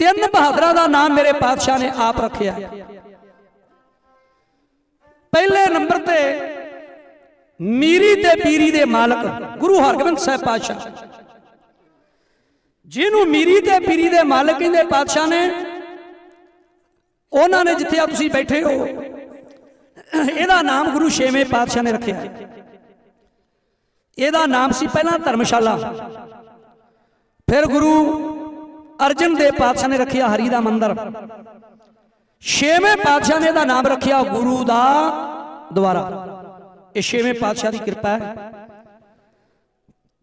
ਤਿੰਨ ਬਹਾਦਰਾਂ ਦਾ ਨਾਮ ਮੇਰੇ ਪਾਤਸ਼ਾਹ ਨੇ ਆਪ ਰੱਖਿਆ। ਪਹਿਲੇ ਨੰਬਰ ਤੇ ਮੀਰੀ ਤੇ ਪੀਰੀ ਦੇ ਮਾਲਕ ਗੁਰੂ ਹਰਗੋਬਿੰਦ ਸਾਹਿਬ ਪਾਤਸ਼ਾਹ। ਜਿਹਨੂੰ ਮੀਰੀ ਤੇ ਪੀਰੀ ਦੇ ਮਾਲਕ ਕਹਿੰਦੇ ਪਾਤਸ਼ਾਹ ਨੇ, ਉਹਨਾਂ ਨੇ ਜਿੱਥੇ ਆ ਤੁਸੀਂ ਬੈਠੇ ਹੋ, ਇਹਦਾ ਨਾਮ ਗੁਰੂ ਛੇਵੇਂ ਪਾਤਸ਼ਾਹ ਨੇ ਰੱਖਿਆ। ਇਹਦਾ ਨਾਮ ਸੀ ਪਹਿਲਾਂ ਧਰਮਸ਼ਾਲਾ। ਫਿਰ ਗੁਰੂ ਅਰਜਨ ਦੇ ਪਾਤਸ਼ਾਹ ਨੇ ਰੱਖਿਆ ਹਰੀ ਦਾ ਮੰਦਰ। ਛੇਵੇਂ ਪਾਤਸ਼ਾਹ ਨੇ ਇਹਦਾ ਨਾਮ ਰੱਖਿਆ ਗੁਰੂ ਦਾ ਦੁਆਰਾ। ਇਹ ਛੇਵੇਂ ਪਾਤਸ਼ਾਹ ਦੀ ਕਿਰਪਾ ਹੈ।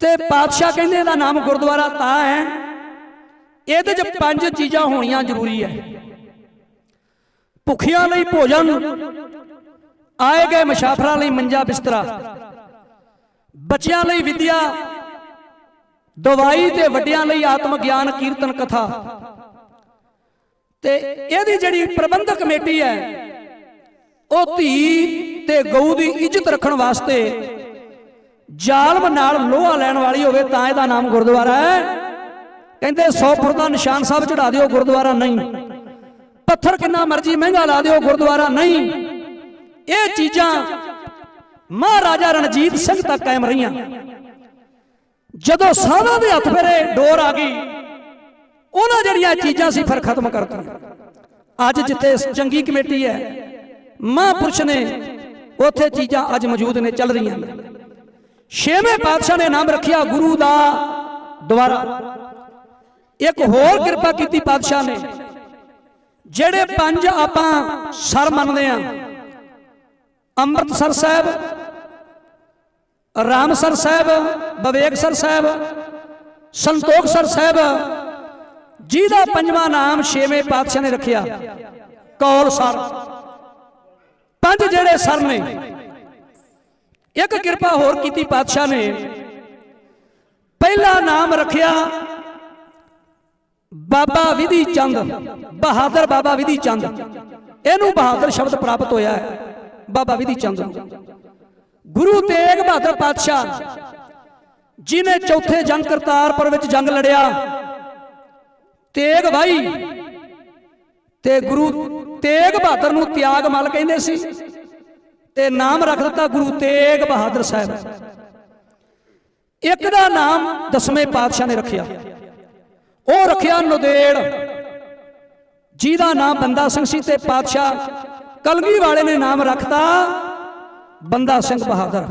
ਤੇ ਪਾਤਸ਼ਾਹ ਕਹਿੰਦੇ ਇਹਦਾ ਨਾਮ ਗੁਰਦੁਆਰਾ ਤਾਂ ਹੈ। ਇਹਦੇ 'ਚ ਪੰਜ ਚੀਜ਼ਾਂ ਹੋਣੀਆਂ ਜ਼ਰੂਰੀ ਹੈ। ਭੁੱਖਿਆਂ ਲਈ ਭੋਜਨ, ਆਏ ਗਏ ਮੁਸਾਫਰਾਂ ਲਈ ਮੰਜਾ ਬਿਸਤਰਾ, ਬੱਚਿਆਂ ਲਈ ਵਿਦਿਆ ਦਵਾਈ ਤੇ ਵੱਡਿਆਂ ਲਈ ਆਤਮ ਗਿਆਨ ਕੀਰਤਨ ਕਥਾ। ਤੇ ਇਹਦੀ ਜਿਹੜੀ ਪ੍ਰਬੰਧਕ ਕਮੇਟੀ ਹੈ, ਉਹ ਧੀ ਤੇ ਗਊ ਦੀ ਇੱਜ਼ਤ ਰੱਖਣ ਵਾਸਤੇ ਜ਼ਾਲਮ ਨਾਲ ਲੋਹਾ ਲੈਣ ਵਾਲੀ ਹੋਵੇ ਤਾਂ ਇਹਦਾ ਨਾਮ ਗੁਰਦੁਆਰਾ ਹੈ। ਕਹਿੰਦੇ 100 ਫੁੱਟ ਦਾ ਨਿਸ਼ਾਨ ਸਾਹਿਬ ਚੜਾ ਦਿਓ, ਗੁਰਦੁਆਰਾ ਨਹੀਂ। ਪੱਥਰ ਕਿੰਨਾ ਮਰਜ਼ੀ ਮਹਿੰਗਾ ਲਾ ਦਿਓ, ਗੁਰਦੁਆਰਾ ਨਹੀਂ। ਇਹ ਚੀਜ਼ਾਂ ਮਹਾਰਾਜਾ ਰਣਜੀਤ ਸਿੰਘ ਤੱਕ ਕਾਇਮ ਰਹੀਆਂ। ਜਦੋਂ ਸਾਧਾਂ ਦੇ ਹੱਥ ਫੇਰੇ ਡੋਰ ਆ ਗਈ, ਉਹਨਾਂ ਜਿਹੜੀਆਂ ਚੀਜ਼ਾਂ ਸੀ ਫਿਰ ਖਤਮ ਕਰਤੀਆਂ। ਅੱਜ ਜਿੱਥੇ ਚੰਗੀ ਕਮੇਟੀ ਹੈ, ਮਹਾਂਪੁਰਸ਼ ਨੇ ਉੱਥੇ ਚੀਜ਼ਾਂ ਅੱਜ ਮੌਜੂਦ ਨੇ, ਚੱਲ ਰਹੀਆਂ ਨੇ। ਛੇਵੇਂ ਪਾਤਸ਼ਾਹ ਨੇ ਨਾਮ ਰੱਖਿਆ ਗੁਰੂ ਦਾ ਦੁਆਰਾ। ਇੱਕ ਹੋਰ ਕਿਰਪਾ ਕੀਤੀ ਪਾਤਸ਼ਾਹ ਨੇ, ਜਿਹੜੇ ਪੰਜ ਆਪਾਂ ਸਰ ਮੰਨਦੇ ਆ ਅੰਮ੍ਰਿਤਸਰ ਸਾਹਿਬ ਰਾਮਸਰ ਸਾਹਿਬ ਬਵੇਕਸਰ ਸਾਹਿਬ ਸੰਤੋਖਸਰ ਸਾਹਿਬ, ਜਿਹਦਾ ਪੰਜਵਾਂ ਨਾਮ ਛੇਵੇਂ ਪਾਤਸ਼ਾਹ ਨੇ ਰੱਖਿਆ ਕੌਲ ਸਰ। ਪੰਜ ਜਿਹੜੇ ਸਰ ਨੇ, ਇੱਕ ਕਿਰਪਾ ਹੋਰ ਕੀਤੀ ਪਾਤਸ਼ਾਹ ਨੇ। ਪਹਿਲਾ ਨਾਮ ਰੱਖਿਆ ਬਾਬਾ ਵਿਧੀ ਚੰਦ, ਬਹਾਦਰ ਬਾਬਾ ਵਿਧੀ ਚੰਦ। ਇਹਨੂੰ ਬਹਾਦਰ ਸ਼ਬਦ ਪ੍ਰਾਪਤ ਹੋਇਆ ਹੈ, ਬਾਬਾ ਵਿਧੀ ਚੰਦ ਗੁਰੂ ਤੇਗ ਬਹਾਦਰ ਪਾਤਸ਼ਾਹ, ਜਿਨੇ ਚੌਥੇ ਜੰਗ ਕਰਤਾਰਪੁਰ ਵਿੱਚ ਜੰਗ ਲੜਿਆ। ਤੇਗ ਭਾਈ ਤੇ ਗੁਰੂ ਤੇਗ ਬਹਾਦਰ ਨੂੰ ਤਿਆਗ ਮਲ ਕਹਿੰਦੇ ਸੀ ਤੇ ਨਾਮ ਰੱਖ ਦਿੱਤਾ ਗੁਰੂ ਤੇਗ ਬਹਾਦਰ ਸਾਹਿਬ। ਇੱਕ ਦਾ ਨਾਮ ਦਸਵੇਂ ਪਾਤਸ਼ਾਹ ਨੇ ਰੱਖਿਆ। ਉਹ ਰੱਖਿਆ ਨੁਦੇੜ। ਜਿਹਦਾ ਨਾਮ ਬੰਦਾ ਸਿੰਘ ਸੀ ਤੇ ਪਾਤਸ਼ਾਹ ਕਲਗੀ ਵਾਲੇ ਨੇ ਨਾਮ ਰੱਖਤਾ ਬੰਦਾ ਸਿੰਘ ਬਹਾਦਰ।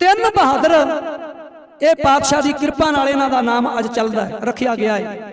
ਤਿੰਨ ਬਹਾਦਰ। ਇਹ ਪਾਤਸ਼ਾਹ ਦੀ ਕਿਰਪਾ ਨਾਲ ਇਹਨਾਂ ਦਾ ਨਾਮ ਅੱਜ ਚੱਲਦਾ ਹੈ, ਰੱਖਿਆ ਗਿਆ ਹੈ।